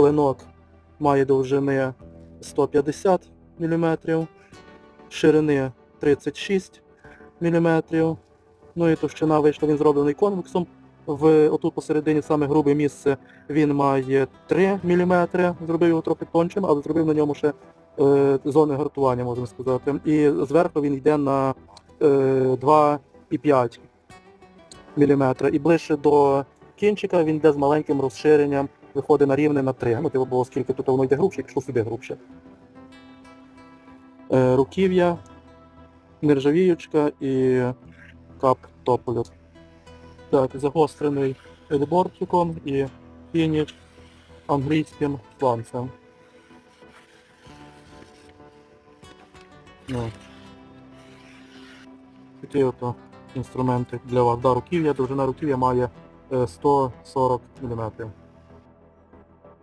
клинок має довжини 150 мм, ширини 36 мм. Ну і товщина вийшла, він зроблений конвексом. В, отут посередині саме грубе місце він має 3 мм, зробив його трохи тоншим, але зробив на ньому ще е, зони гартування, можна сказати. І зверху він йде на е, 2,5 мм. І ближче до кінчика він йде з маленьким розширенням, виходить на рівне на 3. Ну, типу, бо оскільки тут воно йде грубше, пішло сюди грубше. Е, руків'я, нержавіючка і кап тополю. Так, загострений елібортиком і фініш англійським сланцем. Такі ото інструменти для вас. Да, руків'я, довжина руків'я має 140 мм.